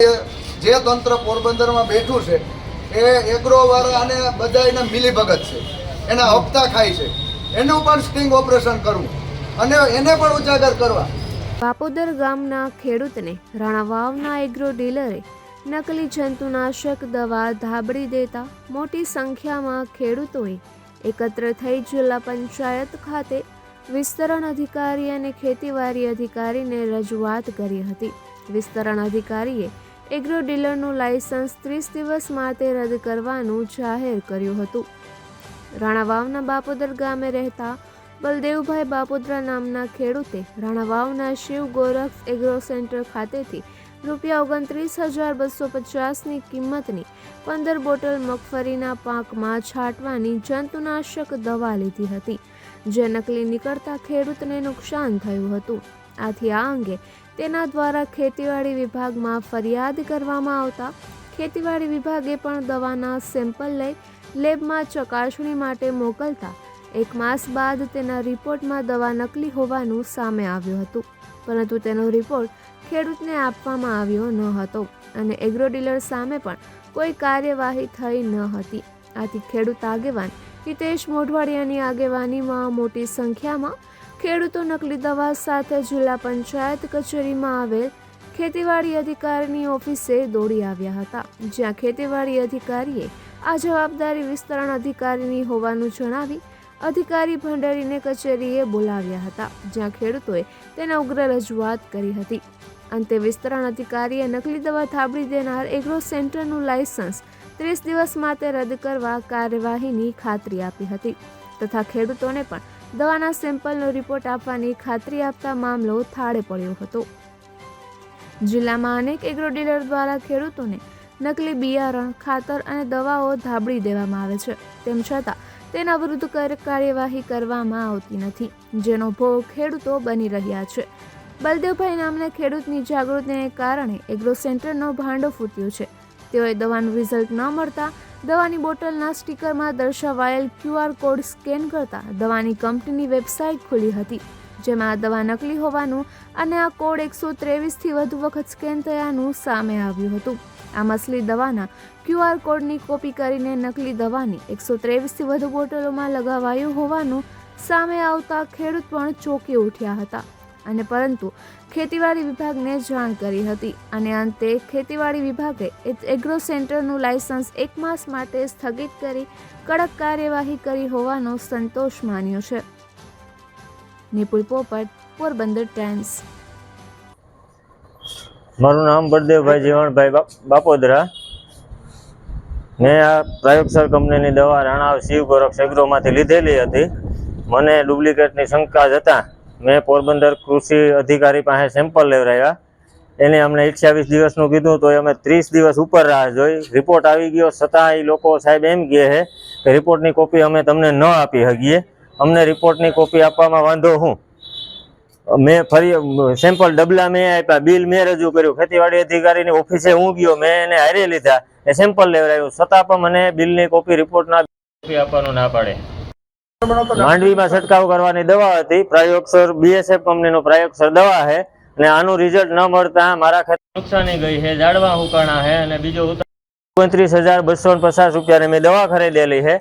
જે તંત્ર પોરબંદરમાં બેઠું છે, એ એગ્રોવાળા અને બધા એના મિલીભગત છે. એના હપ્તા ખાય છે. એનું પણ સ્ટિંગ ઓપરેશન કરવું. અને એને પણ ઉજાગર કરવા. બાપોદર ગામના ખેડૂતને રાણાવાવના એગ્રો ડીલરે નકલી જંતુનાશક દવા ધાબળી દેતા મોટી સંખ્યામાં ખેડૂતોએ એકત્ર થઈ જિલ્લા પંચાયત ખાતે વિસ્તરણ અધિકારી અને ખેતીવાડી અધિકારીને રજૂઆત કરી હતી. વિસ્તરણ અધિકારીએ એગ્રો ડીલરનું લાયસન્સ ત્રીસ દિવસ માટે રદ કરવાનું જાહેર કર્યું હતું. રાણાવાવના બાપોદર ગામે રહેતા બલદેવભાઈ બાપોદરા નામના ખેડૂતે રાણાવાવના શિવ ગોરખ એગ્રો સેન્ટર ખાતેથી રૂપિયા ઓગણત્રીસ હજાર બસો પચાસની કિંમતની પંદર બોટલ મગફળીના પાકમાં છાંટવાની જંતુનાશક દવા લીધી હતી, જે નકલી નીકળતા ખેડૂતને નુકસાન થયું હતું. આથી આ અંગે તેના દ્વારા ખેતીવાડી વિભાગમાં ફરિયાદ કરવામાં આવતા ખેતીવાડી વિભાગે પણ દવાના સેમ્પલ લઈ લેબમાં ચકાસણી માટે મોકલતા એક માસ બાદ તેના રિપોર્ટમાં દવા નકલી હોવાનું સામે આવ્યું હતું. પરંતુ તેનો રિપોર્ટ ખેડૂતને આપવામાં આવ્યો ન હતો અને એગ્રો ડીલર સામે પણ કોઈ કાર્યવાહી થઈ ન હતી. આથી ખેડૂત આગેવાન હિતેશ મોઢવાડિયાની આગેવાનીમાં મોટી સંખ્યામાં ખેડૂતો નકલી દવા સાથે જિલ્લા પંચાયત કચેરીમાં આવેલ ખેતીવાડી અધિકારીની ઓફિસે દોડી આવ્યા હતા, જ્યાં ખેતીવાડી અધિકારીએ આ જવાબદારી વિસ્તરણ અધિકારીની હોવાનું જણાવી અધિકારી ભંડારીને કચેરીએ બોલાવ્યા હતા, જ્યાં ખેડૂતોએ તેના ઉગ્ર રજૂઆત કરી હતી. અંતે વિસ્તરણ અધિકારીએ નકલી દવા થાબડી દેનાર એગ્રો સેન્ટરનું લાયસન્સ ત્રીસ દિવસ માટે રદ કરવા કાર્યવાહીની ખાતરી આપી હતી, તથા ખેડૂતોને પણ દવાના સેમ્પલનો રિપોર્ટ આપવાની ખાતરી આપતા મામલો થાળે પડ્યો હતો. જિલ્લામાં અનેક એગ્રો ડીલર દ્વારા ખેડૂતોને નકલી બિયારણ, ખાતર અને દવાઓ ધાબળી દેવામાં આવે છે. તેમ છતાં, તેના વિરુદ્ધ કાર્યવાહી કરવામાં આવતી નથી, જેનો ભોગ ખેડૂતો બની રહ્યા છે. બલદેવભાઈ નામના ખેડૂતની જાગૃતિને કારણે એગ્રો સેન્ટરનો ભાંડો ફૂટ્યો છે. તેઓએ દવાનું રિઝલ્ટ ન મળતા દવાની બોટલના સ્ટીકરમાં દર્શાવાયેલ ક્યુઆર કોડ સ્કેન કરતા દવાની કંપનીની વેબસાઇટ ખુલી હતી, જેમાં આ દવા નકલી હોવાનું અને આ કોડ એકસો ત્રેવીસથી વધુ વખત સ્કેન થયાનું સામે આવ્યું હતું. આ મસલી દવાના ક્યુઆર કોડની કોપી કરીને નકલી દવાની એકસો ત્રેવીસથી વધુ બોટલોમાં લગાવાયું હોવાનું સામે આવતા ખેડૂત પણ ચોંકી ઉઠ્યા હતા. અને પરંતુ ખેતીવાડી વિભાગને જાણ કરી હતી અને અંતે ખેતીવાડી વિભાગે એગ્રો સેન્ટરનું લાયસન્સ એક માસ માટે સ્થગિત કરી કડક કાર્યવાહી કરી હોવાનો સંતોષ માન્યો છે. નિપુલ પોપટ, પોરબંદર ટાઈમ્સ. મારું નામ બળદેવભાઈ જીવણભાઈ બાપોદરા. મેં આ પ્રયોગસર કંપનીની દવા રાણાવ શિવ ગોરખ એગ્રોમાંથી લીધેલી હતી. મને ડુપ્લિકેટની શંકા જતાં મેં પોરબંદર કૃષિ અધિકારી પાસે સેમ્પલ લેવડાવ્યા એને અમને એકસાવીસ દિવસનું કીધું તો અમે ત્રીસ દિવસ ઉપર રાહ જોઈ. રિપોર્ટ આવી ગયો. છતાં એ લોકો સાહેબ એમ કહે છે કે રિપોર્ટની કોપી અમે તમને ન આપી શકીએ. અમને રિપોર્ટની કોપી આપવામાં વાંધો શું? મેં ફરી સેમ્પલ ડબલા મેં આપ્યા. બિલ મેં રજૂ કર્યું. ખેતીવાડી અધિકારીની ઓફિસે હું ગયો. મેં એને હારે લીધા. એ સેમ્પલ લેવડાવ્યું. છતાં પણ મને બિલની કોપી રિપોર્ટના આપવાનું ના પાડે. માંડવીમાં છંટકાવ કરવાની દવા હતી. પ્રયોગસર બીએસએફ કંપનીનો પ્રયોગસર દવા છે અને આનું રિઝલ્ટ ન મળતા મારા ખેતર નુકસાની ગઈ છે ઝાડવા હુકાણા છે અને બીજો ઓગણત્રીસ હજાર બસો પચાસ રૂપિયાની મેં દવા ખરીદેલી છે.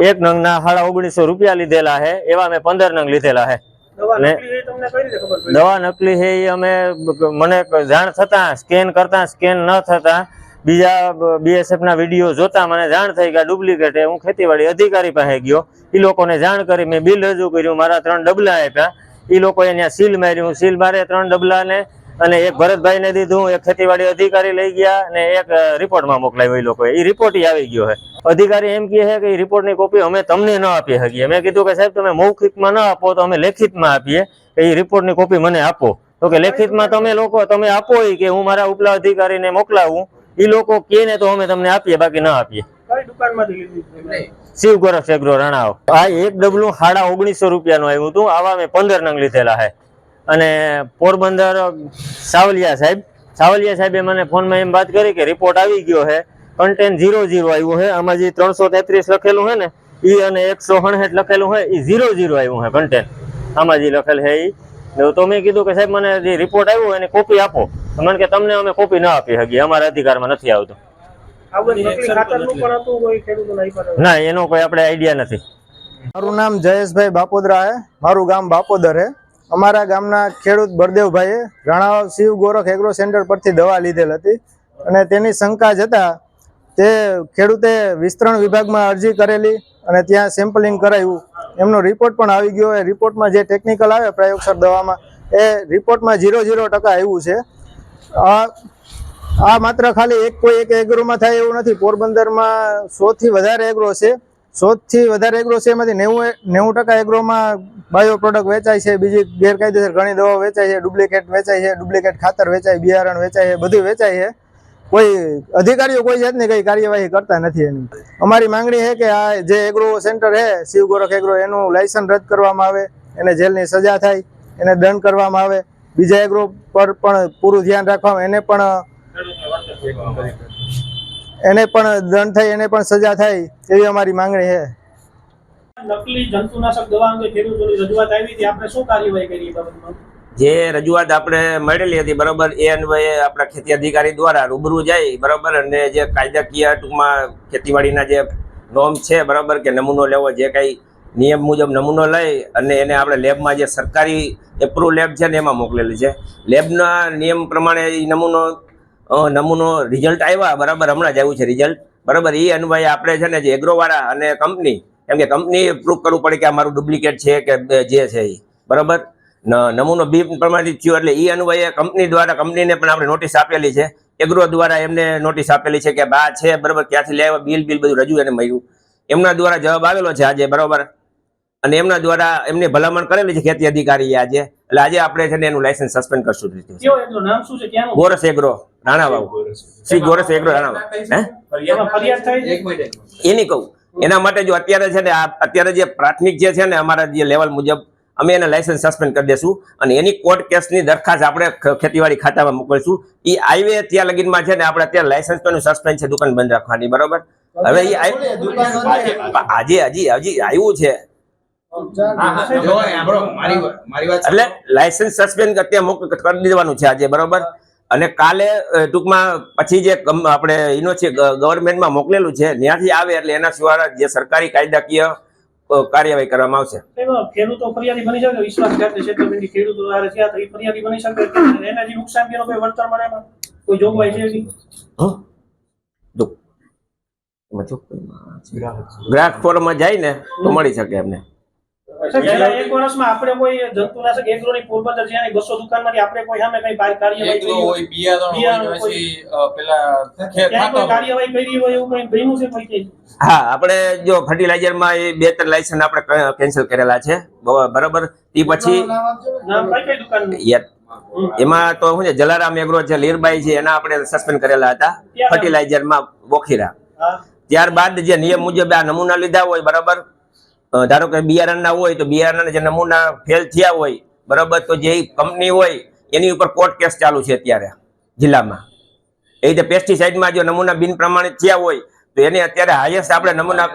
એક નંગના સાડા ઓગણીસો રૂપિયા લીધેલા છે એવા મેં પંદર નંગ લીધેલા છે. અને દવા નકલી છે એ અમે મને જાણ થતા સ્કેન કરતા સ્કેન ન થતા બીજા બીએસએફ ના વીડિયો જોતા મને જાણ થઈ કે ડુપ્લિકેટ હું ખેતીવાડી અધિકારી પાસે ગયો. એ લોકોને જાણ કરી મેં બિલ રજૂ કર્યું, મારા ત્રણ ડબલા આપ્યા. એ લોકોએ ત્યાં સીલ માર્યું સીલ મારે ત્રણ ડબલાને અને એક ભરતભાઈને દીધું એક ખેતીવાડી અધિકારી લઈ ગયા અને એક રિપોર્ટમાં મોકલાવ્યો એ લોકોએ. એ રિપોર્ટ આવી ગયો છે અધિકારી એમ કહે છે કે એ રિપોર્ટની કોપી અમે તમને ન આપી શકીએ. મેં કીધું કે સાહેબ, તમે મૌખિકમાં ન આપો તો અમે લેખિતમાં આપીએ કે એ રિપોર્ટની કોપી મને આપો. તો કે લેખિતમાં તમે લોકો, તમે આપો કે હું મારા ઉપલા અધિકારીને મોકલાવું. એ લોકો કે ને તો અમે તમને આપીએ બાકી ન આપીએ. શિવ ગોરખ એગ્રો રણાવ. આ એક ડબલું સાડા ઓગણીસો રૂપિયાનું આવ્યું હતું આવા મેં પંદર નંગ લીધેલા છે અને પોરબંદર સાવલિયા સાહેબ સાવલિયા સાહેબે મને ફોનમાં એમ વાત કરી કે રિપોર્ટ આવી ગયો છે કન્ટેન ઝીરો ઝીરો આવ્યું છે આમાં જે ત્રણસો તેત્રીસ લખેલું છે ને એ અને એકસો હણહેઠ લખેલું હોય એ ઝીરો ઝીરો આવ્યું છે કન્ટેન આમાં જે લખેલ છે એ તો મેં કીધું કે સાહેબ મને જે રિપોર્ટ આવ્યો એની કોપી આપો. મને કે તમને અમે કોપી ના આપી શકીએ અમારા અધિકારમાં નથી આવતું. આવું નકલી ખાતરનું પણ હતું કોઈ ખેડૂતોને આપ્યા ના એનો કોઈ આપણે આઈડિયા નથી. મારું નામ જયેશભાઈ બાપોદરા હે. મારું ગામ બાપોદર હે. અમારા ગામના ખેડૂત બળદેવભાઈએ રાણાવાવ શિવ ગોરખ એગ્રો સેન્ટર પરથી દવા લીધેલ હતી. અને તેની શંકા જતા તે ખેડૂતે વિસ્તરણ વિભાગમાં અરજી કરેલી અને ત્યાં સેમ્પલિંગ કરાયું. એમનો રિપોર્ટ પણ આવી ગયો. એ રિપોર્ટમાં જે ટેકનિકલ આવે પ્રયોગસર દવામાં એ રિપોર્ટમાં ઝીરો ઝીરો ટકા આવ્યું છે. આ આ માત્ર ખાલી એક કોઈ એક એગ્રોમાં થાય એવું નથી. પોરબંદરમાં સોથી વધારે એગ્રો છે. સોથી વધારે એગ્રો છે એમાંથી નેવું નેવું ટકા એગ્રોમાં બાયો પ્રોડક્ટ વેચાય છે, બીજી ગેરકાયદેસર ઘણી દવાઓ વેચાય છે ડુપ્લિકેટ વેચાય છે ડુપ્લિકેટ ખાતર વેચાય, બિયારણ વેચાય છે, બધું વેચાય છે. કોઈ અધિકારીઓ કોઈ જાતની કઈ કાર્યવાહી કરતા નથી એની. અમારી માંગણી છે કે આ જે એગ્રો સેન્ટર છે શિવ ગોરખ એગ્રો, એનું લાયસન્સ રદ કરવામાં આવે, એને જેલની સજા થાય, એને દંડ કરવામાં આવે. બીજા એગ્રો પર પણ પૂરું ધ્યાન રાખવામાં એને પણ એને પણ દંડ થાય એને પણ સજા થાય એવી અમારી માંગણી છે. નકલી જંતુનાશક દવા અંગે ખેડૂતોની રજૂઆત આવી હતી. આપણે શું કાર્યવાહી કરી બાબતમાં? જે રજૂઆત આપણે મળેલી હતી બરોબર એ અન્વયે આપણા ખેતી અધિકારી દ્વારા રૂબરૂ જાય બરોબર? અને જે કાયદાકીય ટૂંકમાં ખેતીવાડીના જે નોમ છે બરોબર? કે નમૂનો લેવો જે કંઈ નિયમ મુજબ નમૂનો લઈ અને એને આપણે લેબમાં જે સરકારી એપ્રુવ લેબ છે ને એમાં મોકલેલી છે. લેબના નિયમ પ્રમાણે એ નમૂનો નમૂનો રિઝલ્ટ આવ્યા, બરાબર હમણાં જ આવ્યું છે રિઝલ્ટ બરાબર એ અનુભવ આપણે છે ને જે એગ્રોવાળા અને કંપની, કેમ કે કંપનીએ પ્રૂફ કરવું પડે કે આ મારું ડુપ્લિકેટ છે કે જે છે એ બરાબર? નમૂનો બી પ્રમાણિત થયો એટલે એ અન્વયે કંપની દ્વારા, કંપનીને પણ આપણે નોટિસ આપેલી છે. એગ્રો દ્વારા એમને નોટિસ આપેલી છે કે બા છે, બરાબર, ક્યાંથી લેવા, બિલ બિલ બધું રજૂ એને મળ્યું. એમના દ્વારા જવાબ આવેલો છે આજે, બરાબર? અને એમના દ્વારા એમને ભલામણ કરેલી છે ખેતી અધિકારી આજે. એટલે આજે આપણે છે ને એનું લાયસન્સ સસ્પેન્ડ કરશું નામ શું છે? ગોરસ એગ્રો રાણાવાવ. શ્રી ગોરસ એગ્રો રાણાવાવ. હે? એમાં ફરિયાદ થઈ છે? એ નહીં કહું. એના માટે જો અત્યારે છે ને આ અત્યારે જે પ્રાથમિક જે છે ને અમારા જે લેવલ મુજબ અમે એને લાયસન્સ સસ્પેન્ડ કરી દેશું. અને એની કોર્ટ કેસની દરખાસ્ત આપણે ખેતીવાડી ખાતામાં મોકલશું. એ હાઈવે ત્યાં લગીનમાં છે ને આપણે અત્યારે લાયસન્સ તો સસ્પેન્ડ છે દુકાન બંધ રાખવાની બરોબર? હવે એ આજે હજી હજી આવ્યું છે. એટલે લાયસન્સ સસ્પેન્ડ અત્યારે મોક કરી દેવાનું છે આજે બરોબર? અને કાલે ટૂંકમાં પછી જે આપણે એનો છે ગવર્મેન્ટમાં મોકલેલું છે ત્યાંથી આવે એટલે એના સિવાય જે સરકારી કાયદાકીય કાર્યવાહી કરવામાં આવશે. ખેડૂતો ફરિયાદી બની શકે વિશ્વાસઘાત ખેડૂતો દ્વારા થયા તો એ ફરિયાદી બની શકે. કે જે નુકસાન થયું કોઈ વળતર મળે કોઈ જોગવાઈ છે એવી? હં? જો. એમાં જો ગ્રાહક. ફોરમમાં જાય ને તો મળી શકે એમને. એક વર્ષમાં આપણે કોઈ જંતુનાશક એગ્રોની પોરબંદર જ્યાં બસો દુકાનમાંથી આપણે કોઈ સામે કઈ કાર્યવાહી હોય? હોય બિયારણ બિયારણ હોય પેલા કોઈ કાર્યવાહી કરી હોય એવું કઈ બન્યું છે કોઈ હા આપણે જો ફર્ટિલાઇઝરમાં એ બે ત્રણ લાયસન્સ આપણે કેન્સલ કરેલા છે. બરોબર? એ પછી નામ કઈ કઈ દુકાનનું? એમાં તો શું છે જલારામ એગ્રો છે લીરબાઈ છે એના આપણે સસ્પેન્ડ કરેલા હતા ફર્ટિલાઇઝરમાં બોખીરા. ત્યારબાદ જે નિયમ મુજબ આ નમૂના લીધા હોય બરાબર? ધારો કે બિયારણના હોય તો બિયારણના જે નમૂના ફેલ થયા હોય બરાબર તો જે કંપની હોય એની ઉપર કોર્ટ કેસ ચાલુ છે અત્યારે જિલ્લામાં. એ રીતે પેસ્ટિસાઇડમાં જો નમૂના બિન પ્રમાણિત થયા હોય તો એને અત્યારે હાઈએસ્ટ આપણે નમૂના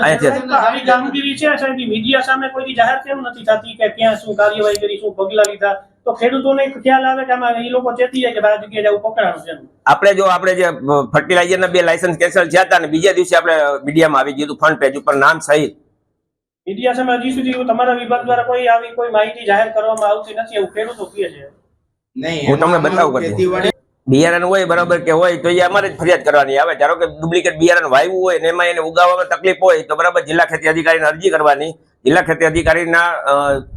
આવી કામગીરી છે સાહેબ? મીડિયા સામે કોઈ જાહેર કેમ નથી થતી કે ક્યાં શું કાર્યવાહી કરી શું પગલા લીધા? તો ખેડૂતોને ખ્યાલ આવે કે આમાં એ લોકો ચેતી જાય કે આ જગ્યાએ જવું પકડાણું છે આપણે જો આપણે જે ફર્ટિલાઇઝરના બે લાયસન્સ કેન્સલ થયા હતા ને બીજા દિવસે આપણે મીડિયામાં આવી ગયું હતું ફ્રન્ટ પેજ ઉપર નામ સહિત. મીડિયા સામે હજી સુધી તમારા વિભાગ દ્વારા કોઈ આવી કોઈ માહિતી જાહેર કરવામાં આવતી નથી એવું ખેડૂતો કહે છે. હું તમને બતાવું કરતી બિયારણ હોય બરાબર કે હોય તો એ અમારે જ ફરિયાદ કરવાની આવે. ધારો કે ડુપ્લિકેટ બિયારણ વાવ્યું હોય ને એમાં એને ઉગાવવામાં તકલીફ હોય તો બરાબર જિલ્લા ખેતી અધિકારીને અરજી કરવાની. જિલ્લા ખેતી અધિકારીના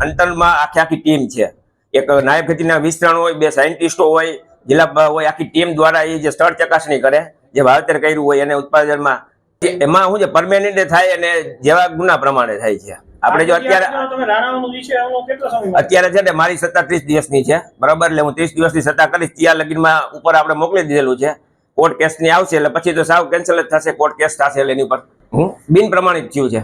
અંતરમાં આખી આખી ટીમ છે. એક નાયબ ખેતીના વિસ્તરણ હોય બે સાયન્ટિસ્ટો હોય જિલ્લા હોય આખી ટીમ દ્વારા એ જે સ્થળ ચકાસણી કરે જે વાવેતર કર્યું હોય એને ઉત્પાદનમાં એમાં શું છે? પરમેનન્ટ થાય અને જેવા ગુના પ્રમાણે થાય છે. આપણે જો અત્યારે અત્યારે છે ને મારી સત્તા ત્રીસ દિવસની છે બરાબર? એટલે હું ત્રીસ દિવસની સત્તા કરીશ ત્યાં લગીનમાં ઉપર આપણે મોકલી દીધેલું છે. કોર્ટ કેસની આવશે એટલે પછી તો સાવ કેન્સલ જ થશે કોર્ટ કેસ થશે એટલે એની ઉપર. હું બિન પ્રમાણિત થયું છે.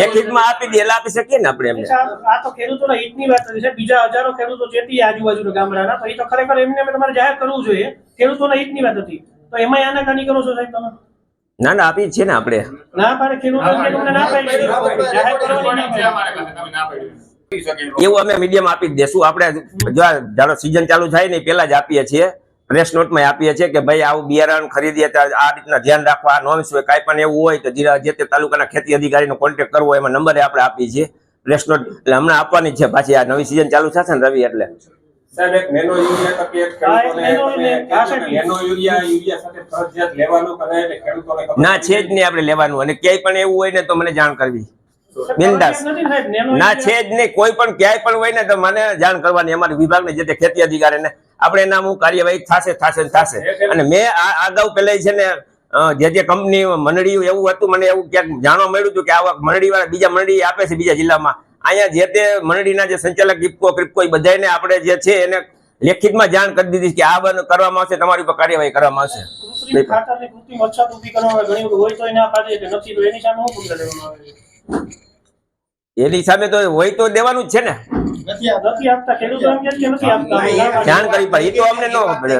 લેખિતમાં આપી દે એટલે આપી શકીએ ને આપણે એમને. આ તો ખેડૂતોના હિતની વાત છે. બીજા હજારો ખેડૂતો ચેતી આજુબાજુના ગામડાના તો એ તો ખરેખર એમને તમારે જાહેર કરવું જોઈએ. ખેડૂતોના હિતની વાત હતી. તો એમાં આનાકાની કરો છો સાહેબ તમે? ના ના આપી જ છે ને આપણે. ના. એવું. અમે મીડિયમ આપી જ દેશું. આપણે જો ધારો સિઝન ચાલુ થાય ને પેલા જ આપીએ છીએ. પ્રેસ નોટમાં આપીએ છીએ કે ભાઈ આવું બિયારણ ખરીદીએ તો આ રીતના ધ્યાન રાખવા આ નોમ્સ હોય કાંઈ પણ એવું હોય તો જે તે તાલુકાના ખેતી અધિકારીનો કોન્ટેક્ટ કરવો એમાં નંબરે આપણે આપીએ છીએ. પ્રેસ નોટ એટલે હમણાં આપવાની જ છે પાછી. આ નવી સિઝન ચાલુ થશે ને રવિ એટલે. સાહેબ એક નેનો યુરિયા તકે એક ખેડૂતોને નેનો યુરિયા, યુરિયા સાથે ફરજિયાત લેવાનું કરે એટલે ખેડૂતોને ના છે જ નહીં આપણે લેવાનું. અને ક્યાંય પણ એવું હોય ને તો મને જાણ કરવી. બિનદાસ. નથી ને છે જ નહીં. કોઈ પણ ક્યાંય પણ હોય ને તો મને જાણ કરવાની. અમારી વિભાગને જે તે ખેતી અધિકારીને. આપણે એના હું કાર્યવાહી થશે થશે ને થશે. અને મેં આ અગાઉ પેલા છે ને જે જે કંપની મંડળી એવું હતું મને એવું ક્યાંક જાણવા મળ્યું હતું કે આવા મંડળી વાળા બીજા મંડળી આપે છે બીજા જિલ્લામાં. અહીંયા જે તે મંડળીના જે સંચાલક ઇફકો ક્રિપકો એ બધાને આપણે જે છે એને લેખિતમાં જાણ કરી દીધી કે આ બંધ કરવામાં આવશે તમારી ઉપર કાર્યવાહી કરવામાં આવશે. એને સામે તો હોય તો દેવાનું જ છે ને. નથી આપતા ખેડૂતો એમ કહે છે કે નથી આપતા જાણ કરવી પડે એ તો અમને નો ખબર.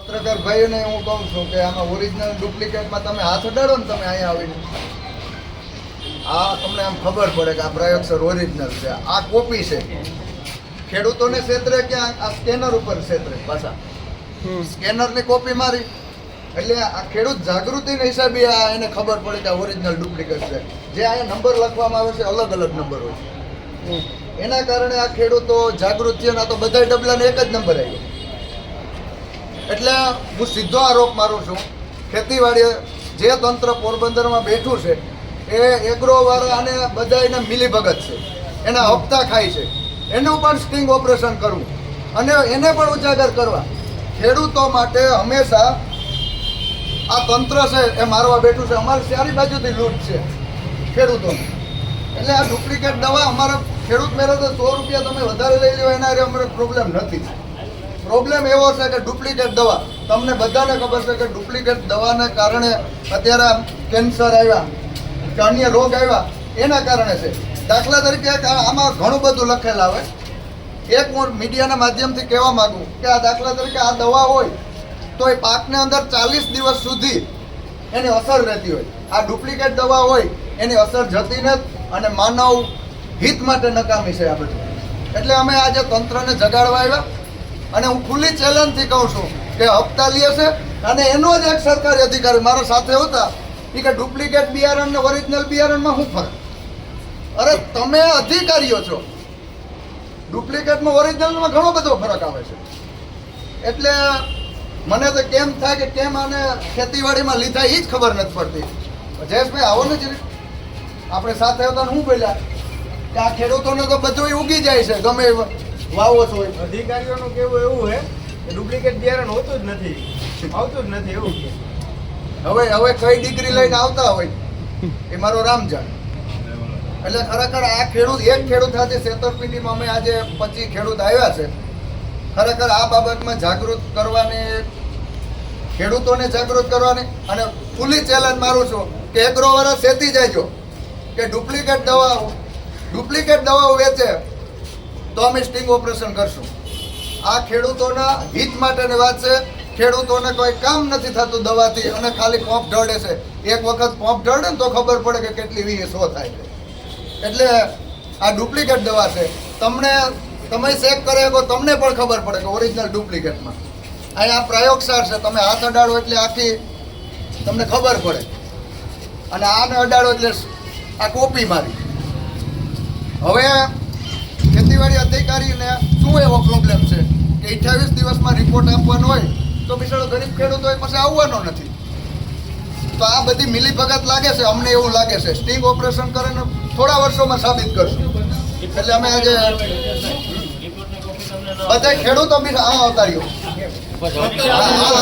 પત્રકાર ભાઈઓને હું કહું છું કે આમાં ઓરિજિનલ ડુપ્લિકેટમાં તમે હાથ અડાડો ને તમે અહીંયા આવીને. આ તમને આમ ખબર પડે કે આ પ્રયોગસર ઓરિજિનલ છે. આ કોપી છે. ખેડૂતોને ક્ષેત્રે ક્યાં આ સ્કેનર ઉપર ક્ષેત્રે પાછા. સ્કેનરની કોપી મારી. એટલે આ ખેડૂત જાગૃતિના હિસાબે આ એને ખબર પડે કે આ ઓરિજિનલ ડુપ્લિકેટ છે. જે આ નંબર લખવામાં આવે છે અલગ અલગ નંબર હોય છે. એના કારણે આ ખેડૂતો જાગૃત થયા તો બધા ડબલાને એક જ નંબર આવ્યો એટલે હું સીધો આરોપ મારું છું. ખેતીવાડી જે તંત્ર પોરબંદરમાં બેઠું છે એ એગ્રો વાળા અને બધા એને મિલીભગત છે. એના હપ્તા ખાય છે. એનું પણ સ્ટિંગ ઓપરેશન કરવું. અને એને પણ ઉજાગર કરવા. ખેડૂતો માટે હંમેશા આ તંત્ર છે એ મારવા બેઠું છે. અમારી ચારી બાજુથી લૂંટ છે ખેડૂતોની. એટલે આ ડુપ્લિકેટ દવા અમારે ખેડૂત મેળવે તો સો રૂપિયા તમે વધારે લઈ લો, એના અમારે પ્રોબ્લેમ નથી. પ્રોબ્લેમ એવો છે કે ડુપ્લિકેટ દવા. તમને બધાને ખબર છે કે ડુપ્લિકેટ દવાને કારણે અત્યારે કેન્સર આવ્યા. કે અન્ય રોગ આવ્યા. એના કારણે છે. દાખલા તરીકે આમાં ઘણું બધું લખેલા આવે એક હું મીડિયાના માધ્યમથી કહેવા માંગુ કે આ દાખલા તરીકે આ દવા હોય, તો એ પાકને અંદર ચાલીસ દિવસ સુધી એની અસર રહેતી હોય. આ ડુપ્લિકેટ દવા હોય, એની અસર જતી નથી અને માનવ હિત માટે નકામી છે આ બધું. એટલે અમે આજે તંત્રને જગાડવા આવ્યા. અને હું ખુલ્લી ચેલેન્જથી કહું છું કે હપ્તા લે છે. અને એનો જ એક સરકારી અધિકારી મારા સાથે હતા. એ કે ડુપ્લિકેટ બિયારણ ને ઓરિજિનલ બિયારણમાં શું ફરક? અરે તમે અધિકારીઓ છો. ડુપ્લિકેટમાં ઓરિજિનલમાં ઘણો બધો ફરક આવે છે. એટલે મને તો કેમ થાય કે કેમ આને ખેતીવાડીમાં લીધા એ જ ખબર નથી પડતી. જયેશભાઈ, આવો ને જરીક. આપણે સાથે હતા શું બોલ્યા કે આ ખેડૂતોને તો બધું ઉગી જાય છે, ગમે વાવો છો. અધિકારીઓનું કેવું એવું છે ડુપ્લિકેટ બિયારણ હોતું જ નથી, આવતું જ નથી એવું કે. હવે હવે કઈ ડિગ્રી લઈને આવતા હોય, એ મારો રામ જાણે એટલે ખરેખર આ ખેડૂત, એક ખેડૂત સાથે છેતરપિંડીમાં અમે આજે પચીસ ખેડૂત આવ્યા છે. ખરેખર આ બાબતમાં જાગૃત કરવાની, ખેડૂતોને જાગૃત કરવાની, અને ફૂલી ચેલેન્જ મારું છું કે એગ્રો વાળા સેતી જાયજો, કે ડુપ્લિકેટ દવાઓ ડુપ્લિકેટ દવાઓ વેચે, તો અમે સ્ટિંગ ઓપરેશન કરશું. આ ખેડૂતોના હિત માટેની વાત છે. ખેડૂતોને કોઈ કામ નથી થતું દવાથી અને ખાલી કોંપ ઢળે છે. એક વખત કોંપ ઢળે ને તો ખબર પડે કે કેટલી વીએ સો થાય છે. એટલે આ ડુપ્લિકેટ દવા છે. તમને, તમે ચેક કરે તમને પણ ખબર પડે કે ઓરિજિનલ ડુપ્લિકેટમાં. અહીંયા આ પ્રયોગશાળ છે. તમે હાથ અડાડો એટલે આખી તમને ખબર પડે. અને આને અડાડો એટલે આ કોપી મારી. હવે ખેતીવાડી અધિકારીને શું એવો પ્રોબ્લેમ છે? કે અઠ્યાવીસ દિવસમાં રિપોર્ટ આપવાનો હોય તો બિચારો ગરીબ ખેડૂતો હોય પછી આવવાનો નથી. તો આ બધી મિલીભગત લાગે છે અમને એવું લાગે છે. સ્ટિંગ ઓપરેશન કરીને થોડા વર્ષોમાં સાબિત કરશું. એટલે અમે આજે બધા ખેડૂતો બી આ આવતા રહ્યો